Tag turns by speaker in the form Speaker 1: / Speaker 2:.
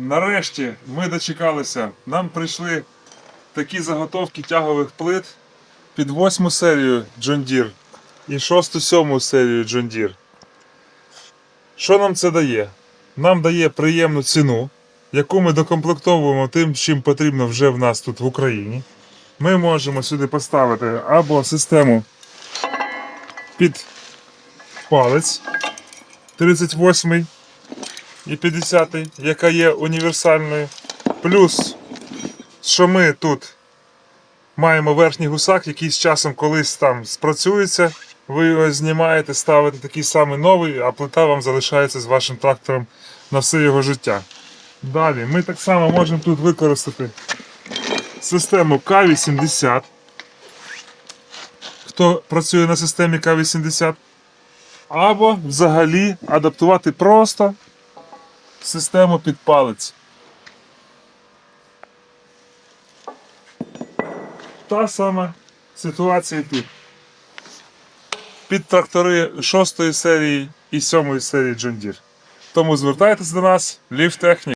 Speaker 1: Нарешті ми дочекалися. Нам прийшли такі заготовки тягових плит під восьму серію John Deere і шосту сьому серію John Deere. Що нам це дає? Нам дає приємну ціну, яку ми докомплектовуємо тим, чим потрібно вже в нас тут в Україні. Ми можемо сюди поставити або систему під палець 38 і 50, яка є універсальною. Плюс, що ми тут маємо верхній гусак, який з часом колись там спрацюється. Ви його знімаєте, ставите такий самий новий, а плита вам залишається з вашим трактором на все його життя. Далі ми так само можемо тут використати систему К-80. Хто працює на системі К-80, або взагалі адаптувати просто систему під палець. Та сама ситуація тут. Під трактори 6 серії і 7 серії John Deere. Тому звертайтесь до нас, Ліфтехнік.